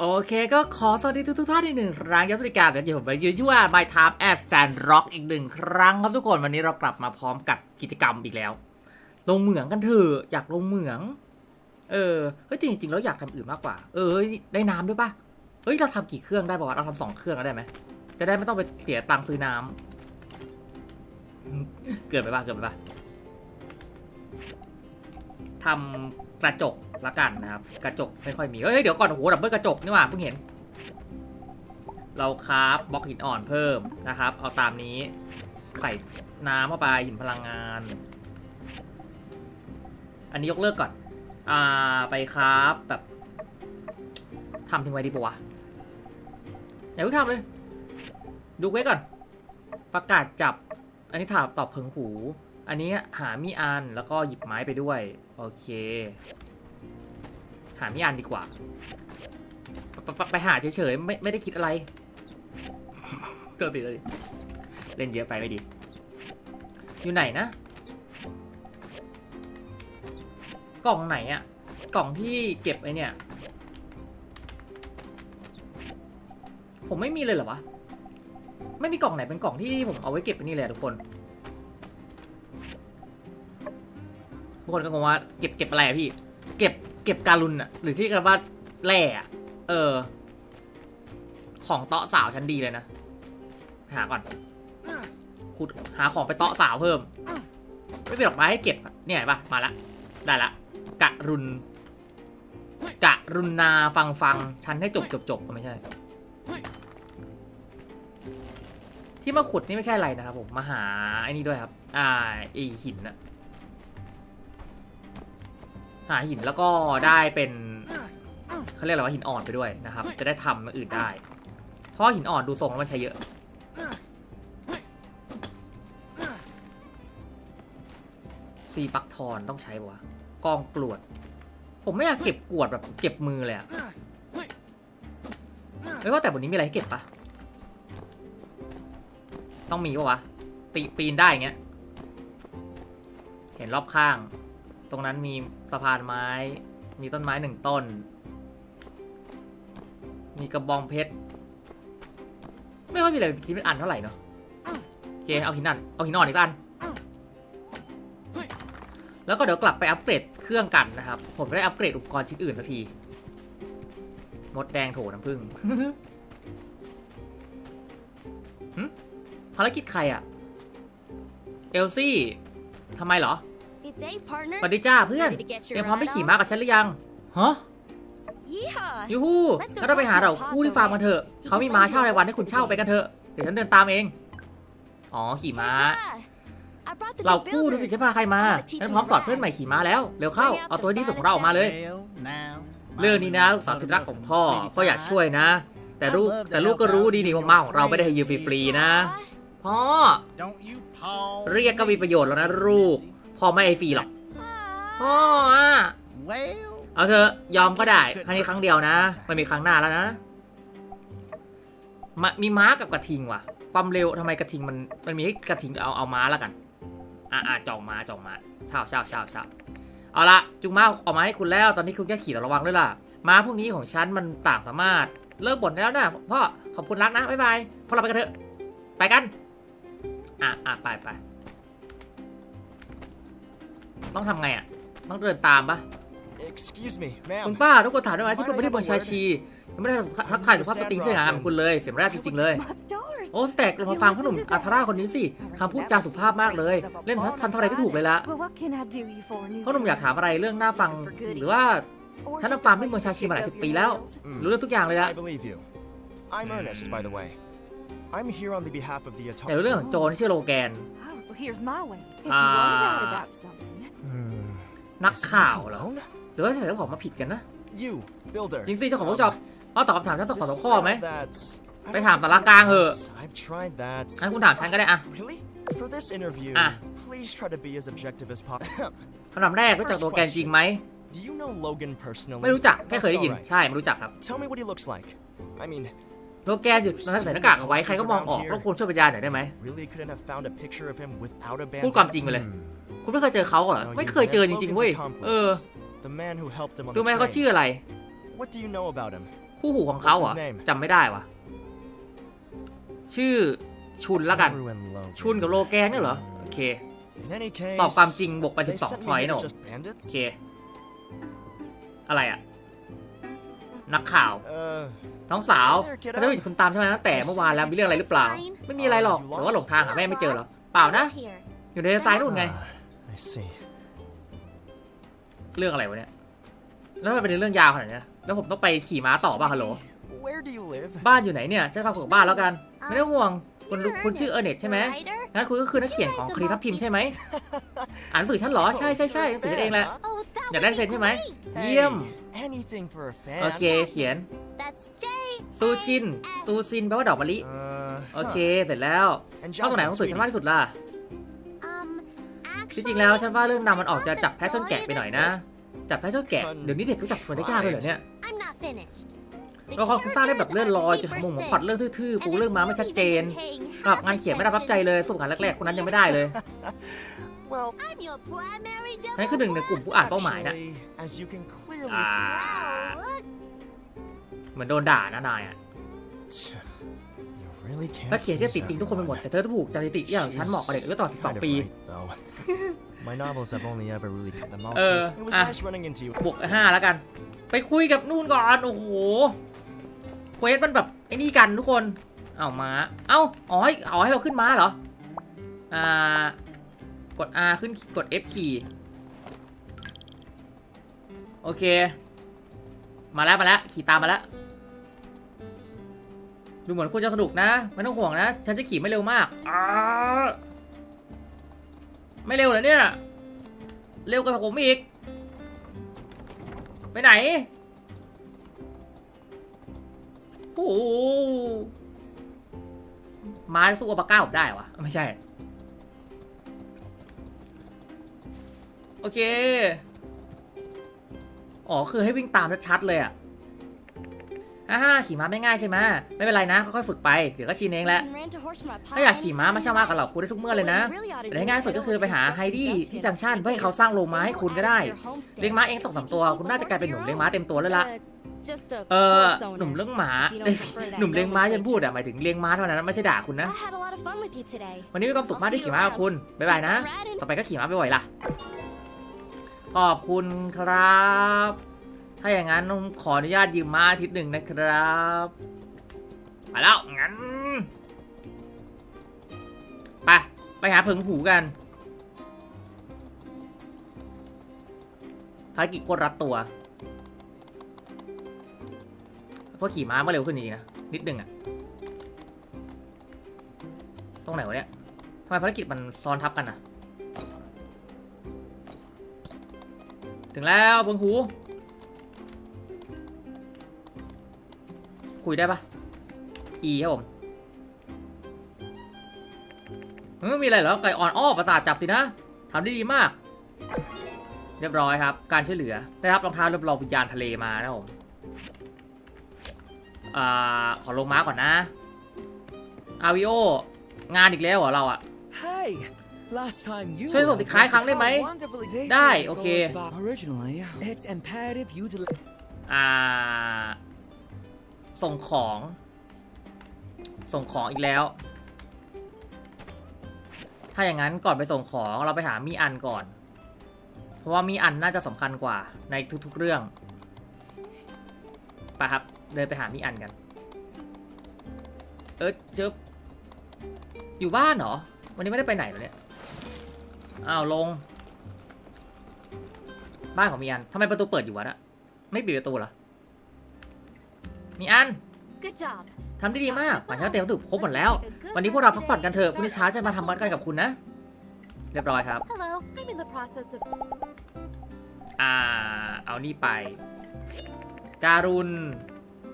โอเคก็ขอสวัสดีทุกๆท่านอีกหนึ่งครั้งยับสวัสดิการจากผมไปยืนชื่อว่า My Time at Sandrock อีกหนึ่งครั้งครับทุกคนวันนี้เรากลับมาพร้อมกับกิจกรรมอีกแล้ว ลงเหมืองกันเถอะอยากลงเหมือง เออเฮ้ยจริงๆแล้วอยากทำอื่นมากกว่า เออได้น้ำด้วยปะเฮ้ยเราทำกี่เครื่องได้ป่าวะเราทำสองเครื่องก็ได้ไหมจะได้ไม่ต้องไปเสียตังค์ซื้อน้ำเกิดไปป่ะเกิดไปปะทำ กระจกละกันนะครับ กระจกไม่ค่อยมี เฮ้ย เดี๋ยวก่อนโอ้โหดับเบิลกระจกนี่หว่าเพิ่งเห็น เราคราฟบล็อกหินอ่อนเพิ่มนะครับ เอาตามนี้ใส่น้ำเข้าไปหินพลังงาน อันนี้ยกเลิกก่อน อ่าไปคราฟแบบทำทิ้งไว้ดีปะวะอย่าเพิ่งทำเลย ดูไว้ก่อน ประกาศจับ อันนี้ถามตอบเพิงหู อันนี้หามีอันแล้วก็หยิบไม้ไปด้วย โอเค หามีอันดีกว่าไปไปไปหาเฉยๆไม่ไม่ได้คิดอะไรตัวติดเลยเล่นเยอะไปไม่ดี อยู่ไหนนะ กล่องไหนอะกล่องที่เก็บไอเนี่ย ผมไม่มีเลยเหรอวะ ไม่มีกล่องไหนเป็นกล่องที่ผมเอาไว้เก็บไอ้นี่เลยทุกคน ทุกคนก็งงว่าเก็บเก็บอะไรอะพี่ เก็บเก็บการุณอะหรือที่เรียกันว่าแร่อะเออ ของเตาะสาวชั้นดีเลยนะ หาก่อนขุดหาของไปเตาะสาวเพิ่ม ไม่เป็นดอกไม้ให้เก็บอะเนี่ยเห็นปะมาละ ได้ละกะรุนกะรุณาฟังฟังฉันให้จบจบจบไม่ใช่ ที่มาขุดนี่ไม่ใช่อะไรนะครับผมมาหาไอ้นี่ด้วยครับ อ่าไอหินอะ หาหินแล้วก็ได้เป็นเขาเรียกอะไรว่าหินอ่อนไปด้วยนะครับ จะได้ทำอย่างอื่นได้ เพราะหินอ่อนดูทรงแล้วมันใช้เยอะซีปักทอนต้องใช้ปะวะกองกลวด ผมไม่อยากเก็บกวดแบบเก็บมือเลยอะไม่ว่าแต่บนนี้มีอะไรให้เก็บปะต้องมีปะวะปีปีนได้เงี้ย เห็นรอบข้าง ตรงนั้นมีสะพานไม้ มีต้นไม้หนึ่งต้น มีกระบองเพชร ไม่ค่อยมีอะไรที่เป็นอันเท่าไหร่เนาะโอเค เอาหินอัน เอาหินอ่อนอีกอัน แล้วก็เดี๋ยวกลับไปอัปเกรดเครื่องกันนะครับ ผมได้อัปเกรดอุปกรณ์ชิ้นอื่นสักที มดแดงโถน้ำผึ้งหึภารกิจใครอะเอลซี่ทำไมเหรอ Good day, partner. สวัสดีจ้าเพื่อน Ready to get เต your รียมพร้อมไป ride ขี่ on? ม้ากับฉันหรือยังฮะ Yeehaw! ยูฮู Let's go งั้นเราไปหา talk to เรา the คู่ที่ Papa ฟาร์มกันเถอะ Ranch. เขามีม้าเช่ารายวันให้คุณเช่าไปกันเถอะ เดี๋ยวฉันเดินตามเอง อ๋อขี่ม้า Hey, Dad. I brought the เรา new คู่ builder. ดูสิจะพาใครมา I'm gonna teach ฉัน you พร้อมสอน to เพื่อนใหม่ ride. ขี่ม้าแล้ว เร็วเข้า Bring out เอา the ตัวที่สุดของ finest เราออกมาเลย Well, now, เรื่องนี้นะลูกสาวที่รักของพ่อก็อยากช่วยนะ แต่ลูกแต่ลูกก็รู้ดีนี่ว่าม้าของเราไม่ได้ให้ยืมฟรีๆนะ Aw. พ่อ don't you pause. เรียกก็มีประโยชน์แล้วนะลูก พ่อไม่ให้ฟรีหรอก Aw. พ่ออะ Well, เอาเถอะยอมก็ได้ครั้งนี้ครั้งเดียวนะไม่มีครั้งหน้าแล้วนะมามีม้ากับกระทิงว่ะความเร็วทำไมกระทิงมันมันมีให้กระทิงเอาเอาม้าแล้วกันอ่าอ่าจองม้าจองม้าเช่าเช่าเช่าเช่าเอาละจุงม้าออกมาให้คุณแล้ว ตอนนี้คุณแค่ขี่ระวังด้วยล่ะม้าพวกนี้ของฉันมันต่างสามารถเลิกบ่นได้แล้วนะพ่อขอบคุณรักนะบ๊ายบายพวกเราไปกันเถอะไปกัน อะอะไปไป ต้องทำไงอะ ต้องเดินตามปะ Excuse me, คุณ ma'am. ป้าทุกคนถามได้ไหมที่ผมไม่ได้เมืองชาชียังไม่ได้ทักทายสุภาพสตรีที่สง่างามของคุณเลยเสียงแรกจริงๆเลย โอ้สแต็กเรามาฟังพ่อหนุ่มอาธาราคนนี้สิคำพูดจาสุภาพมากเลย เล่นทันเท่าไรไม่ถูกเลยละพ่อหนุ่มอยากถามอะไรเรื่องน่าฟังหรือว่าฉันทำฟาร์มที่เมืองชาชีมาหลายสิบปีแล้ว Mm, รู้เรื่องทุกอย่างเลยละ I believe you. I'm Ernest, by the way. I'm here on the behalf of the แต่รู้เรื่องของโจรที่ชื่อโลแกน Here's my way. If you Ah. want to write about something, Hmm. นัก Is ข่าว he เหรอ alone? หรือว่าใส่เจ้าของมาผิดกันนะ You, builder. จริงสิเจ้าของเวิร์กช็อปเอาตอบคำถามฉันสักสองสามข้อไหม Dispel that. I ไป don't ถาม think สารกลางเหอะ yes, I've tried that. งั้นคุณถามฉันก็ได้อะ Really? For this interview, Ah. please try to be as objective as possible. คำถามแรกรู้จักโลแกนจริงไหม Do you know Logan personally? ไม่รู้จักแค่เคยได้ยิน That's all ใช่ right. ไม่รู้จักครับ Tell me what he looks like. I mean, โลแกนอยู่ใส่หน้ากากเอาไว้ใครก็มองออกรบกวนช่วยบรรยายหน่อยได้ไหม really couldn't have found a picture of him without a พูด bandana. ความจริงไปเลย คุณไม่เคยเจอเขาเหรอ So ไม่ you เคยเจอจ met ริงๆ Logan's เว้ย accomplice, เออ The man who helped him on ดู the ไหมเขา train. ชื่ออะไร What do you know about him? คู่หูของเขาเหรอ What's his name? จำไม่ได้วะชื่อชุนละกัน Haru and Logan. ชุนกับโลแกนเนี่ยเหรอโอเค In any case, ตอบความจริงบวกไป they 12 sent พอย me ต์ here ห to นู just bandits? โอเค อะไรอะนักข่าว Uh, น้องสาว Hey there, kiddo. เขาจะเป็นคุณตามใช่ไหมตั้งแต่เมื่อวานแล้วมีเรื่องอะไรหรือเปล่า ไม่มีอะไรหรอกหรือว่าหลงทางหาแม่ไม่เจอเหรอเปล่านะ Here. อยู่ในซ้ายนู่นไง I see. เรื่องอะไรวะเนี่ยแล้วมันเป็นเรื่องยาวขนาดเนี้ยแล้วผมต้องไปขี่ม้าต่อป่ะฮัลโหล Sweetie, Where do you live? บ้านอยู่ไหนเนี่ยจะพาคุณกลับบ้านแล้วกัน ไม่ต้องห่วงคุณคุณชื่อเออร์เน็ตใช่ไหมงั้นคุณก็คือนักเขียนของคดีทัพทีมใช่ไหมอ่านหนังสือฉันเหรอ ใช่ใช่ใช่หนังสือฉันเองแหละ Oh, that อยากได้เซ็นใช่ไหม great. เยี่ยม Hey, anything for a fan. โอเคเขียน That's J. ซูชิน ซูซินแปลว่าดอกมะลิ Uh, โอเค เสร็จแล้ว And ชอบตรงไหนข Jasmine, องสื่อฉัน sweetie. มากที่สุดล่ะ Um, ที่ actually, จริงแล้วฉันว่าเรื่องนำมันออกจะจับแพะชนแกะไปหน่อยนะ จับแพะชนแกะ เดี๋ยวนี้เด็กรู้จักคนได้ยากเลยเหรอเนี่ย I'm not finished. เราเขาสร้างได้แบบเลื่อนลอยจนทำมุมของพล็อดเรื่องทื่อๆปูเรื่องม้าไม่ชัดเจนสำหรับงานเขียนไม่ได้รับใจเลย สู้งานแรกๆคนนั้นยังไม่ได้เลย Well, I'm your primary นั่นคือหนึ่งในกลุ่มผู้อ่านเป้าหมายนะ actually, as you can clearly อ่า see, Wow, look. เหมือนโดนด่านะนายอะ you really can't ถ้าเขียนจะ please ติดติงทุกคนไปหมด everybody. แต่เธอถูกจริติอย่างฉันเหมาะกับเด็กอายุต่อ Kind 12 of ปี right, though. My novels have only ever really cut the Uh, Maltese. It was ah. nice running into you. บวกห้าแล้วกัน ไปคุยกับนู่นก่อน โอ้โหเควสมันแบบไอ้นี่กันทุกคน เอามาเอ้า อ๋อให้อ๋อให้เราขึ้นม้าเหรอ อ่า กด R ขึ้นกด F ขี่โอเค มาแล้วมาแล้วขี่ตามมาแล้วดูเหมือนคุณจะสนุกนะ ไม่ต้องห่วงนะ ฉันจะขี่ไม่เร็วมากอาไม่เร็วเหรอเนี่ย เร็วกว่าผมอีก ไปไหนโอ้โหม้าสู้อัลปาก้าผมได้เหรอวะไม่ใช่ โอเค อ๋อ คือให้วิ่งตามชัดๆเลยอะอ่าขี่ม้าไม่ง่ายใช่ไหมไม่เป็นไรนะค่อยๆฝึกไป เดี๋ยวก็ชินเองแหละ ถ้าอยากขี่ม้ามาช่างม้ากับเราคุณได้ทุกเมื่อเลยนะ แต่ที่ง่ายสุดก็คือไปหาไฮดี้ที่จังชั่นเพื่อให้เขาสร้างโรงม้าให้คุณก็ได้ เลี้ยงม้าเองสองสามตัว คุณน่าจะกลายเป็นหนุ่มเลี้ยงม้าเต็มตัวแล้วล่ะ เออหนุ่มเลี้ยงหมาเอ้ยหนุ่มเลี้ยงม้าฉันพูดอะหมายถึงเลี้ยงม้าเท่านั้นไม่ใช่ด่าคุณนะ I had a lot of fun with you today. วันนี้มีความสุขมากที่ขี่ม้ากับคุณ บ๊ายบายนะ ต่อไปก็ขี่ม้าไปบ่อยล่ะ ขอบคุณครับ ถ้าอย่างนั้นผมขออนุญาตยืมม้าอาทิตย์หนึ่งนะครับมาแล้ว งั้น ไป ไปหาผึ่งหูกันภารกิจโคตรรัดตัวเพราะขี่ม้ามาเร็วขึ้นจริงนะ นิดนึงอะตรงไหนวะเนี่ยทำไมภารกิจมันซ้อนทับกันอะ ถึงแล้วเพิงหู คุยได้ปะ E ครับผมเฮ้ยมีอะไรเหรอไก่อ่อนอ้อประสาทจับสินะทำได้ดีมาก เรียบร้อยครับ การช่วยเหลือ ได้รับรองเท้าเรียบร้อยวิญญาณทะเลมานะผมอขอลงม้าก่อนนะอาวิโองานอีกแล้วเหรอเราอะ hey. ช่วยส่งสินค้าอีกครั้งได้ไหม ได้ โอเค Originally, it's imperative you deliver. อ่า ส่งของ ส่งของอีกแล้ว ถ้าอย่างนั้นก่อนไปส่งของเราไปหามีอันก่อน เพราะว่ามีอันน่าจะสำคัญกว่าในทุกๆเรื่องไปครับ เดินไปหามีอันกัน เออเจออยู่บ้านเหรอ วันนี้ไม่ได้ไปไหนเหรอเนี่ย อ้าวลง บ้านของมีอันทำไมประตูเปิดอยู่วะน่ะไม่ปิดประตูเหรอ มีอัน Good job. ทำได้ดีมากหมายถึงว่าเตรียมวัตถุครบหมดแล้ว วันนี้พวกเราพักผ่อนกันเถอะพรุ่งนี้เช้าจะมาทำวัดกันกับคุณนะ เรียบร้อยครับ Hello. I'm in the process of อ่า เอานี่ไป การุณ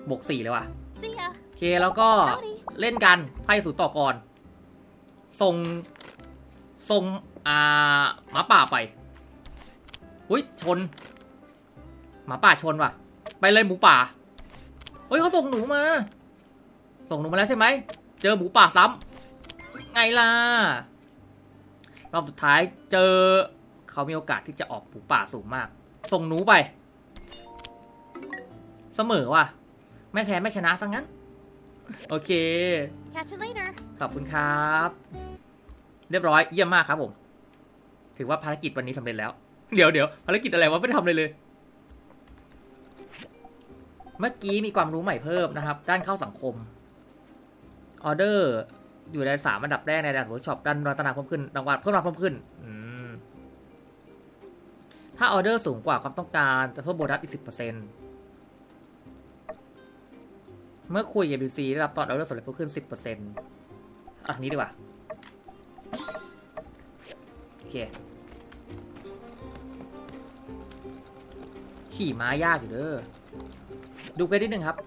บวกสี่เลยว่ะ see ya. โอเคแล้วก็เล่นกันไพ่สูตรต่อก่อน ส่ง ส่ง อ่าหมาป่าไปอุ้ยชนหมาป่าชนว่ะ ไปเลยหมูป่าเฮ้ยเขาส่งหนูมา ส่งหนูมาแล้วใช่ไหมเจอหมูป่าซ้ำไงล่ะรอบสุดท้ายเจอเขามีโอกาสที่จะออกหมูป่าสูงมาก ส่งหนูไป เสมอว่ะ ไม่แพ้ไม่ชนะซะงั้น โอเค Catch you later. ขอบคุณครับ เรียบร้อยเยี่ยมมากครับผม ถือว่าภารกิจวันนี้สำเร็จแล้ว เดี๋ยวเดี๋ยวภารกิจอะไรวะไม่ได้ทำเลยเลย เมื่อกี้มีความรู้ใหม่เพิ่มนะครับ ด้านเข้าสังคมออเดอร์อยู่ในสามอันดับแรกในด่านเวิร์กช็อปด้านรัตนาเพิ่มขึ้นรางวัลเพิ่มรางวัลเพิ่มขึ้นถ้าออเดอร์สูงกว่าความต้องการจะเพิ่มโบนัสอีกสิบเปอร์เซ็นต์เมื่อคุยกับ BC ได้รับตอนออเดอร์สำเร็จเพิ่มขึ้นสิบเปอร์เซ็นต์อันนี้ดีกว่า เคขี่ม้ายากอยู่เด้อ ดูไปนิดนึงครับ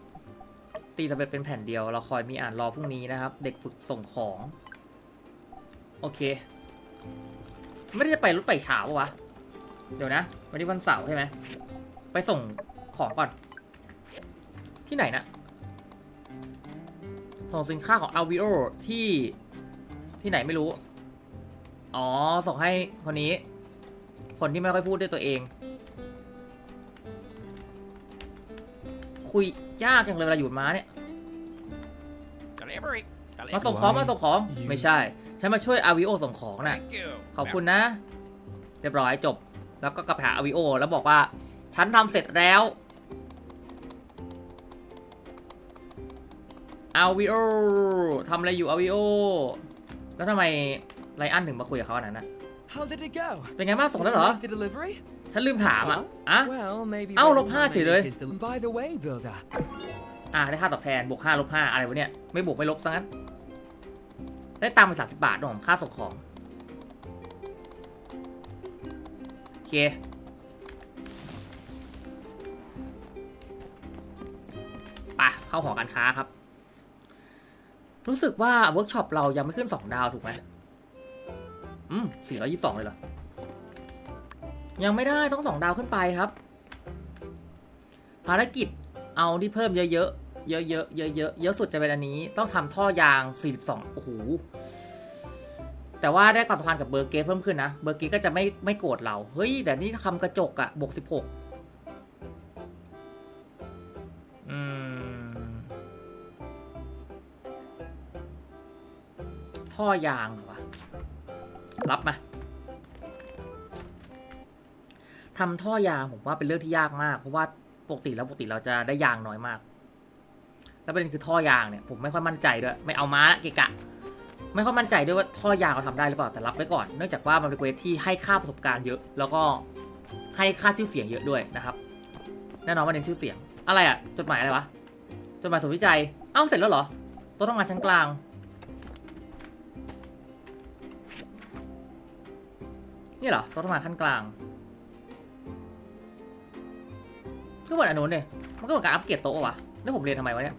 ตีสำเร็จเป็นแผ่นเดียว เราคอยมีอ่านรอพรุ่งนี้นะครับ เด็กฝึกส่งของ โอเค ไม่ได้จะไปรถไปเช้าวะ เดี๋ยวนะ วันนี้วันเสาร์ใช่ไหม ไปส่งของก่อน ที่ไหนนะ ส่งสินค้าของ Alvio ที่ที่ไหนไม่รู้ อ๋อ ส่งให้คนนี้ คนที่ไม่ค่อยพูดด้วยตัวเอง คุยยากจังเลยเวลาอยู่บนม้าเนี่ย Delivery. มาส่งของมาส่งของ ไม่ใช่ ฉันมาช่วยอาวิโอส่งของน่ะ Thank you. ขอบคุณนะ เรียบร้อยจบ แล้วก็กลับไปหาอาวิโอ แล้วบอกว่า ฉันทำเสร็จแล้ว อาวิโอทำอะไรอยู่อาวิโอ แล้วทำไม ไลอันถึงมาคุยกับเขาอันนั้นนะ How did it go? เป็นไงบ้างส่งแล้ว Did เหร you อ make the delivery? ฉันลืมถามอะอะ Well, maybe. Ау, Ready lộp hai will chỉ make rồi. his del- By the way, Builder, อะได้ค่าตอบแทนบวกห้าลบห้าอะไรวะเนี่ยไม่บวกไม่ลบซะงั้น ได้ตังค์ไปสามสิบบาทด้วยของค่าส่งของโอเคไปะเข้าหอการค้าครับ รู้สึกว่าเวิร์กช็อปเรายังไม่ขึ้นสองดาวถูกไหม อืมสี่ร้อยี่สิบสองเลยเหรอ ยังไม่ได้ต้องสองดาวขึ้นไปครับ ภารกิจเอาที่เพิ่มเยอะๆเยอะๆ เยอะๆ เยอะๆ เยอะสุดจะเป็นอันนี้ ต้องทำท่อยาง 42 โอ้โห แต่ว่าได้ความสัมพันธ์กับเบอร์เกตเพิ่มขึ้นนะ เบอร์เกตก็จะไม่ไม่โกรธเรา เฮ้ย แต่นี่ทำกระจกอะบวก 16 อืม ท่อยางเหรอวะ รับมาทำท่อยางผมว่าเป็นเรื่องที่ยากมาก เพราะว่าปกติแล้วปกติเราจะได้ยางน้อยมาก แล้วประเด็นคือท่อยางเนี่ยผมไม่ค่อยมั่นใจด้วย ไม่เอามาละเกะกะ ไม่ค่อยมั่นใจด้วยว่าท่อยางเราทำได้หรือเปล่าแต่รับไว้ก่อน เนื่องจากว่ามันเป็นเวสที่ให้ค่าประสบการณ์เยอะ แล้วก็ให้ค่าชื่อเสียงเยอะด้วยนะครับ แน่นอนว่าเน้นชื่อเสียง อะไรอะจดหมายอะไรวะจดหมายส่งวิจัย เอ้าเสร็จแล้วเหรอ ตัวทำงานชั้นกลาง นี่เหรอโตัวทำงานขั้นกลาง ก็เหมือนอันนู้นเนี่ยมันก็เหมือนการอัปเกรดโต๊ะวะแล้วผมเรียนทำไมวะเนี่ย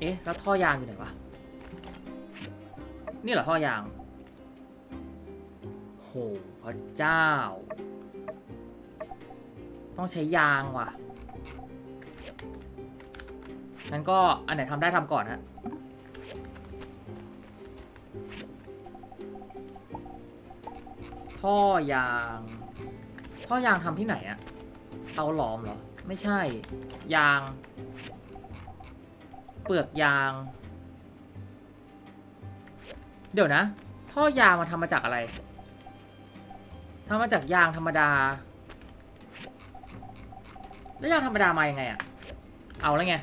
เอ๊ะ แล้วท่อยางอยู่ไหนวะ นี่เหรอท่อยาง โหพระเจ้า ต้องใช้ยางว่ะ งั้นก็อันไหนทำได้ทำก่อนฮะท่อยาง ท่อยางทำที่ไหนอะเตาหลอมเหรอ ไม่ใช่ ยาง เปลือกยาง เดี๋ยวนะ ท่อยางมันทำมาจากอะไรทำมาจากยางธรรมดา แล้วยางธรรมดามายังไงอะเอาแล้วไง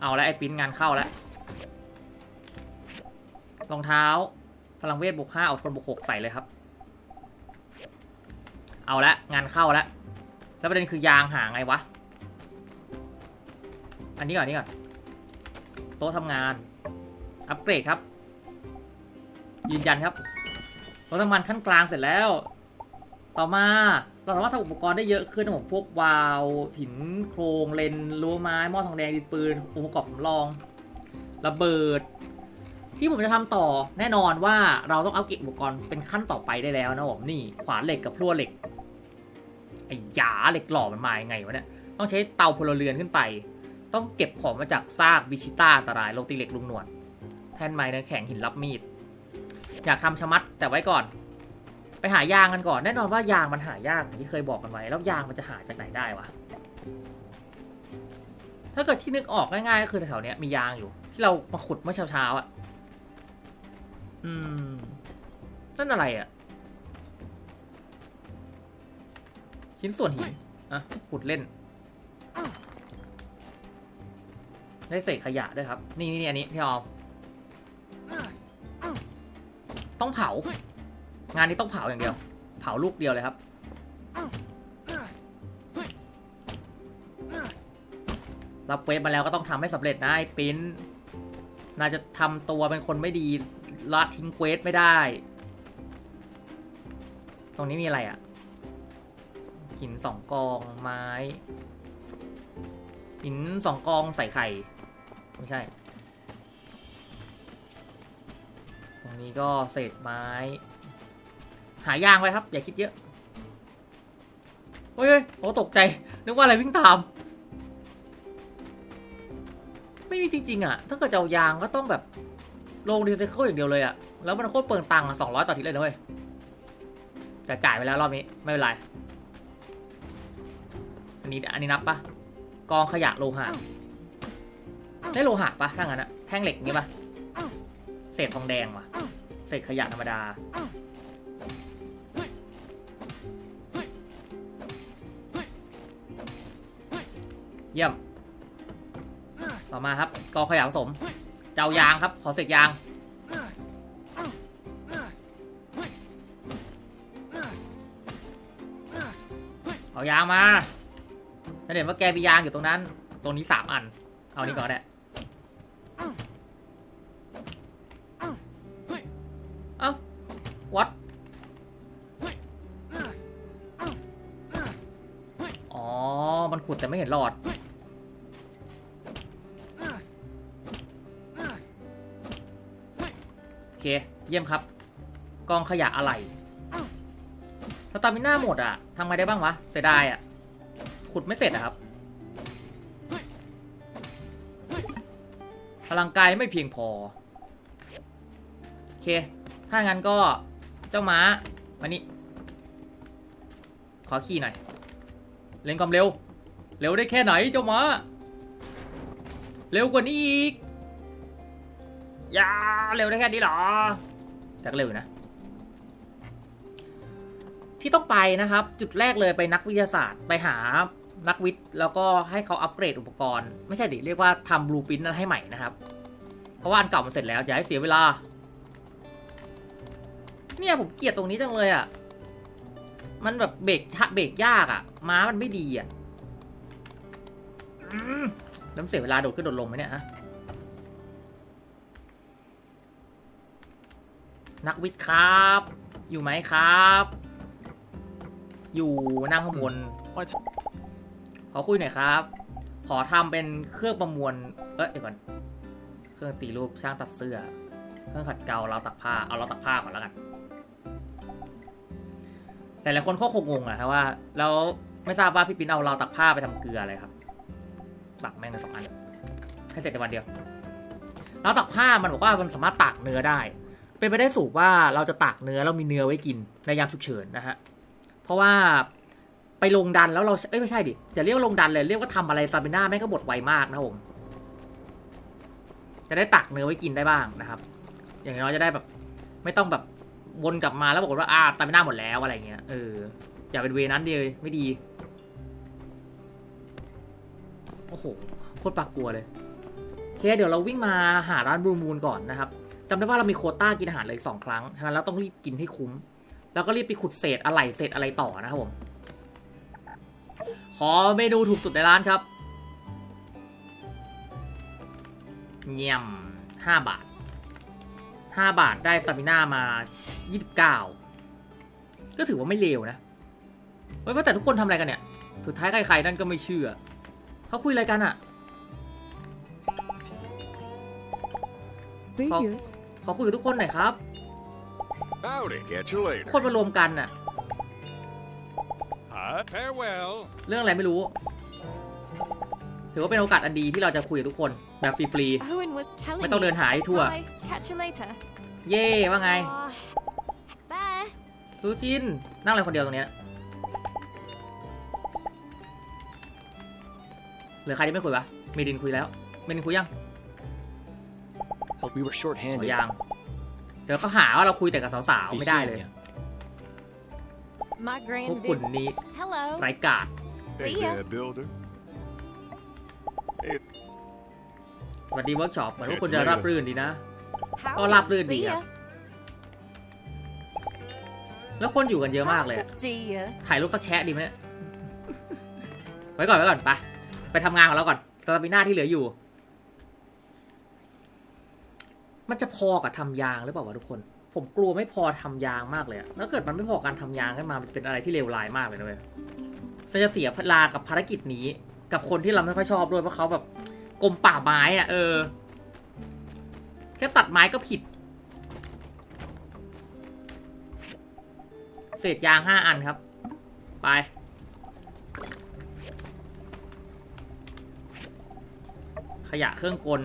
เอาแล้วไอ้ปิ้นงานเข้าแล้วรองเท้าพลังเวทบวกห้าเอดทนบวกหกใส่เลยครับ เอาละงานเข้าแล้วแล้วประเด็นคือยางหาไงวะ อันนี้ก่อนอันนี้ก่อนโต๊ะทำงาน อัปเกรดครับ ยืนยันครับโต๊ะทำงานขั้นกลางเสร็จแล้ว ต่อมา เราสามารถทำอุปกรณ์ได้เยอะขึ้นนะผมพวกวาล์วถินโครงเลนรั้วไม้หม้อทองแดงดินปืนอุปกรณ์สำรองระเบิด ที่ผมจะทำต่อแน่นอนว่าเราต้องอัปเกรดอุปกรณ์เป็นขั้นต่อไปได้แล้วนะผมนี่ขวานเหล็กกับพลั่วเหล็กไอ้ยาเหล็กหล่อมันมายังไงวะเนี่ยต้องใช้เตาพลเรือนขึ้นไป ต้องเก็บของมาจากซากวิชิต้าอันตรายโลตีเหล็กลุงหนวดแท่นไม้เนื้อแข็งหินรับมีด อยากทำชะมัดแต่ไว้ก่อน ไปหายางกันก่อน แน่นอนว่ายางมันหายากอย่างที่เคยบอกกันไว้ แล้วยางมันจะหาจากไหนได้วะ ถ้าเกิดที่นึกออกง่ายๆก็คือแถวๆเนี้ยมียางอยู่ ที่เรามาขุดเมื่อเช้าๆอะ อืม นั่นอะไรอะ ชิ้นส่วนหิน อะ ขุดเล่น ได้เศษขยะด้วยครับ นี่นี่อันนี้พี่ออมต้องเผา งานนี้ต้องเผาอย่างเดียว เผาลูกเดียวเลยครับ รับเวฟมาแล้วก็ต้องทำให้สำเร็จนะไอ้ปิ้นน่าจะทำตัวเป็นคนไม่ดีละทิ้งเวสไม่ได้ ตรงนี้มีอะไรอะ่ะหินสองกองไม้หินสองกองใส่ไข่ ไม่ใช่ ตรงนี้ก็เศษไม้ายางไว้ครับ อย่าคิดเยอะเฮ้ยเฮ้ยโอ้ตกใจ นึกว่าอะไรวิ่งตาม ไม่มีจริงๆอะ ถ้าเกิดจะเอายางก็ต้องแบบลงรีไซเคิลอย่างเดียวเลยอะ แล้วมันโคตรเปลืองตังค์สองร้อยต่อทิศเลยนะเว้ยแต่จ่ายไปแล้วรอบนี้ ไม่เป็นไร อันนี้อันนี้นับปะกองขยะโลหะ ได้โลหะปะถ้างั้นอะแท่งเหล็กงี้ปะเศษทองแดงวะเศษขยะธรรมดา เยี่ยม ต่อมาครับกองขยะผสม เจ้ายางครับ ขอเศษยางเอายางมาถ้าเห็นว่าแกมียางอยู่ตรงนั้น ตรงนี้สามอัน เอานี้ก่อนก็ได้เอ้าวัดอ๋อ มันขุดแต่ไม่เห็นหลอด เคเยี่ยมครับ กองขยะอะไรสตามิน่าหมดอะทำไงได้บ้างวะ เสียดายอะขุดไม่เสร็จอะครับ พลังกายไม่เพียงพอ โอเค ถ้างั้นก็เจ้าม้ามานี่ ขอขี่หน่อย เล่นความเร็ว เร็วได้แค่ไหนเจ้าม้า เร็วกว่านี้อีกอ ย่าเร็วได้แค่นี้หรอแต่ก็เร็วนะ ที่ต้องไปนะครับ จุดแรกเลยไปนักวิทยาศาสตร์ไปหานักวิทย์ แล้วก็ให้เขาอัปเกรดอุปกรณ์ ไม่ใช่ดิเรียกว่าทำบลูปินนั้นให้ใหม่นะครับ เพราะว่าอันเก่ามันเสร็จแล้วอย่าให้เสียเวลา เนี่ยผมเกลียดตรงนี้จังเลยอะ มันแบบเบรกชะเบรกยากอะ ม้ามันไม่ดีอะแล้วเสียเวลาโดดขึ้นโดดลงไหมเนี่ยฮะ นักวิทย์ครับ อยู่ไหมครับ อยู่นั่งข้างบน What? ขอคุยหน่อยครับ ขอทำเป็นเครื่องประมวล เอ้ยเดี๋ยวก่อน เครื่องตีรูปช่างตัดเสื้อ เครื่องขัดเกลาเราวตักผ้า เอาเราวตักผ้าก่อนแล้วกัน หลายๆคนก็คงงงอะครับว่า แล้วไม่ทราบว่าพี่ปิ้นเอาเราวตักผ้าไปทำเกลืออะไรครับตักแม่งกันสองอันให้เสร็จในวันเดียวเราวตักผ้ามันบอกว่ามันสามารถตากเนื้อได้ เป็นไปได้สูงว่าเราจะตากเนื้อเรามีเนื้อไว้กินในยามฉุกเฉินนะฮะ เพราะว่าไปลงดันแล้วเราเอ้ยไม่ใช่ดิอย่าเรียกว่าลงดันเลยเรียกว่าทำอะไรซาเบน่าแม่งก็บดไวมากนะผมจะได้ตักเนื้อไว้กินได้บ้างนะครับ อย่างน้อยจะได้แบบ ไม่ต้องแบบวนกลับมาแล้วบอกว่าอ่าซาเบน่าหมดแล้วอะไรเงี้ยเอออย่าเป็นเวนั้นดีเลยไม่ดีโอ้โหโคตรปากกลัวเลยโอเคเดี๋ยวเราวิ่งมาหาร้านบลูมูนก่อนนะครับ จำได้ว่าเรามีโคต้ากินอาหารเลยสองครั้ง ฉะนั้นเราต้องรีบกินให้คุ้ม แล้วก็รีบไปขุดเศษอะไรเศษอะไรต่อนะครับผม ขอเมนูถูกสุดในร้านครับเยี่ยมห้าบาทห้าบาทได้สตามิน่ามายี่สิบเก้าก็ถือว่าไม่เลวนะ เฮ้ยว่าแต่ทุกคนทำอะไรกันเนี่ย สุดท้ายใครๆนั่นก็ไม่เชื่อ เขาคุยอะไรกันอะ See you. ขอคุยกับทุกคนหน่อยครับ Howdy, catch you ทุก later. คนมารวมกันอะ Huh? Farewell. เรื่องอะไรไม่รู้ ถือว่าเป็นโอกาสอันดีที่เราจะคุยกับทุกคนแบบฟรี Owen was telling ไม่ต้องเดินหาให้ทั่ว Bye. Catch you later. ๆเย่ว่าไง Aw. Bye. ซูจิน นั่งอะไรคนเดียวตรงเนี้ยเหลือใครที่ไม่คุยวะเมดินคุยแล้ว เมดินคุยยัง We were หม short-handed. ดยังเดี๋ยวเขาหาว่าเราคุยแต่กับสาวๆ Be ไม่ได้เลย seeing ya. My พวก grand คุณ vid- นี่ Hello. ไร้กาด See ya. Builder. สวัสดีเวิร์กช็อปเหมือนว่าคุณจะรับรื่นดีนะ Howdy. ก็ราบรื่นดี See อะ ya. แล้วคนอยู่กันเยอะมากเลยอะ See ya. ถ่ายรูปสักแชะดีไหมเนี่ย ไว้ก่อนไว้ก่อนไป ไปทำงานของเราก่อนสตามิน่าที่เหลืออยู่ มันจะพอกับทำยางหรือเปล่าวะทุกคน ผมกลัวไม่พอทำยางมากเลยอะแล้วเกิดมันไม่พอการทำยางขึ้นมามันเป็นอะไรที่เลวร้ายมากเลยนะเว้ยจะเสียพลากับภารกิจนี้ กับคนที่เราไม่ค่อยชอบด้วยเพราะเขาแบบกรมป่าไม้อะเออแค่ตัดไม้ก็ผิด เศษยางห้าอันครับ ไปขยะเครื่องกล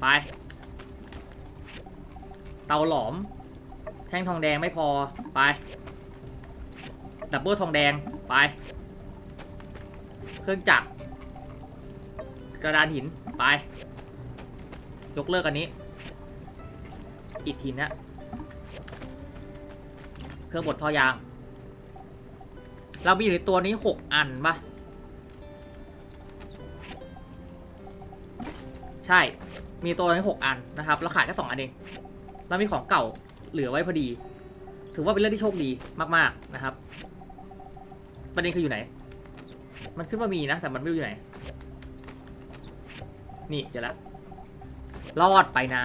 ไป ตาหลอม แท่งทองแดงไม่พอ ไป ดับเบิลทองแดง ไป เครื่องจักร กระดานหิน ไป ยกเลิกอันนี้ อีกทีนะ เครื่องบดท่อยาง เรามีอยู่ในตัวนี้หกอันปะใช่ มีตัวนี้หกอันนะครับ เราขายแค่สองอันเอง เรามีของเก่าเหลือไว้พอดี ถือว่าเป็นเรื่องที่โชคดีมากๆนะครับ ประเด็นคืออยู่ไหน มันขึ้นว่ามีนะ แต่มันไม่รู้อยู่ไหน นี่เจอละรอดไปนะ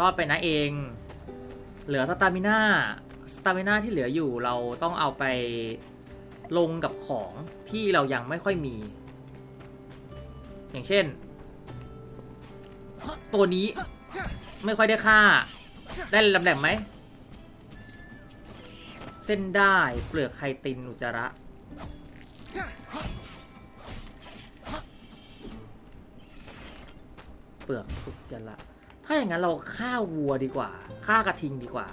รอดไปนะเอง เหลือสตามิน่าสตามิน่าที่เหลืออยู่เราต้องเอาไปลงกับของที่เรายังไม่ค่อยมี อย่างเช่น ตัวนี้ ไม่ค่อยได้ค่า ได้ลำแหน่งไหม เส้นได้เปลือกไคตินอุจจาระเปลือกอุจจาระ ถ้าอย่างนั้นเราฆ่าวัวดีกว่าฆ่ากระทิงดีกว่า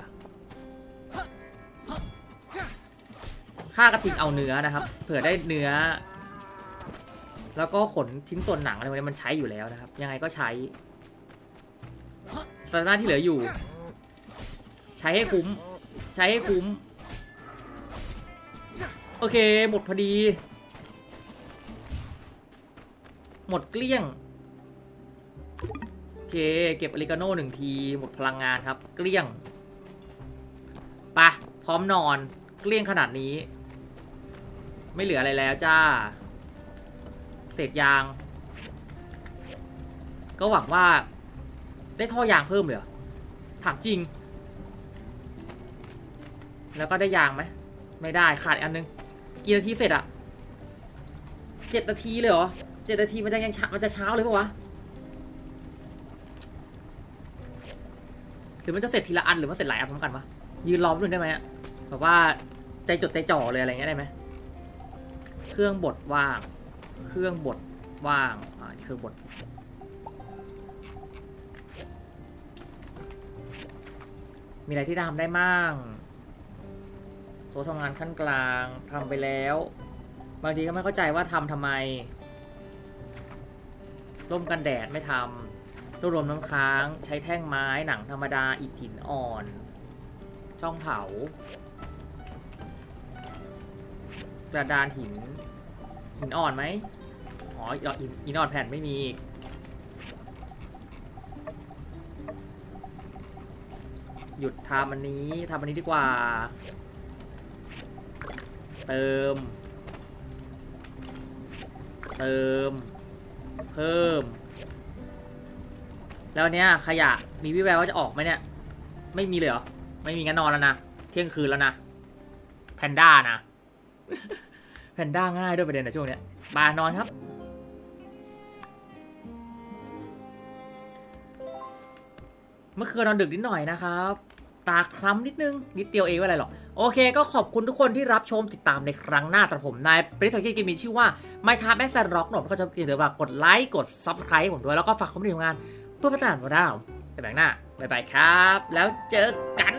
ฆ่ากระทิงเอาเนื้อนะครับ เผื่อได้เนื้อ แล้วก็ขนชิ้นส่วนหนังอะไรพวกนี้มันใช้อยู่แล้วนะครับ ยังไงก็ใช้ สถานะที่เหลืออยู่ ใช้ให้คุ้ม ใช้ให้คุ้ม โอเค หมดพอดี หมดเกลี้ยง โอเค เก็บอริกาโน่หนึ่งที หมดพลังงานครับ เกลี้ยงปะพร้อมนอน เกลี้ยงขนาดนี้ ไม่เหลืออะไรแล้วจ้า เศษยาง ก็หวังว่า ได้ท่อยางเพิ่มเลยเหรอถามจริง แล้วก็ได้ยางไหมไม่ได้ขาดอันนึงกี่นาทีเสร็จอะเจ็ดนาทีเลยเหรอเจ็ดนาทีมันจะยังมันจะเช้าเลยปะวะหรือมันจะเสร็จทีละอันหรือมันเสร็จหลายอันพร้อมกันวะยืนรอแป๊บนึงได้ไหมอะแบบว่าใจจดใจจ่อเลยอะไรเงี้ยได้ไหมเครื่องบดว่าง เครื่องบดว่างอ่าเครื่องบด มีอะไรที่ทำได้มั่งโต๊ะทำงานขั้นกลางทำไปแล้ว บางทีก็ไม่เข้าใจว่าทำทำไม ร่มกันแดดไม่ทำรวบรวมน้ำค้าง ใช้แท่งไม้หนังธรรมดาอิฐหินอ่อน ช่องเผา กระดานหิน หินอ่อนไหมอ๋อหินหินอ่อนแผ่นไม่มี หยุดทำอันนี้ทำอันนี้ดีกว่า เติม เติม เพิ่ม แล้วเนี้ยขยะมีวิแววว่าจะออกไหมเนี่ย ไม่มีเลยเหรอ ไม่มีงั้นนอนแล้วนะ เที่ยงคืนแล้วนะ แพนด้านะ แพนด้าง่ายด้วยประเด็นในช่วงเนี้ยบานอนครับเมื่อคืนนอนดึกนิดหน่อยนะครับ ตาคล้ำนิดนึง นิดเดียวเองไม่อะไรหรอก โอเค ก็ขอบคุณทุกคนที่รับชมติดตามในครั้งหน้าแต่ผมนายปริศนาเกมมีชื่อว่า My Time at Fan Rock หนุ่มก็จะเดี๋ยวฝากกดไลค์กด Subscribe ผมด้วยแล้วก็ฝากคอมเมนต์ทำงาน เพื่อพัฒนาผมได้แต่แบ่งหน้าบ๊ายบายครับ แล้วเจอกัน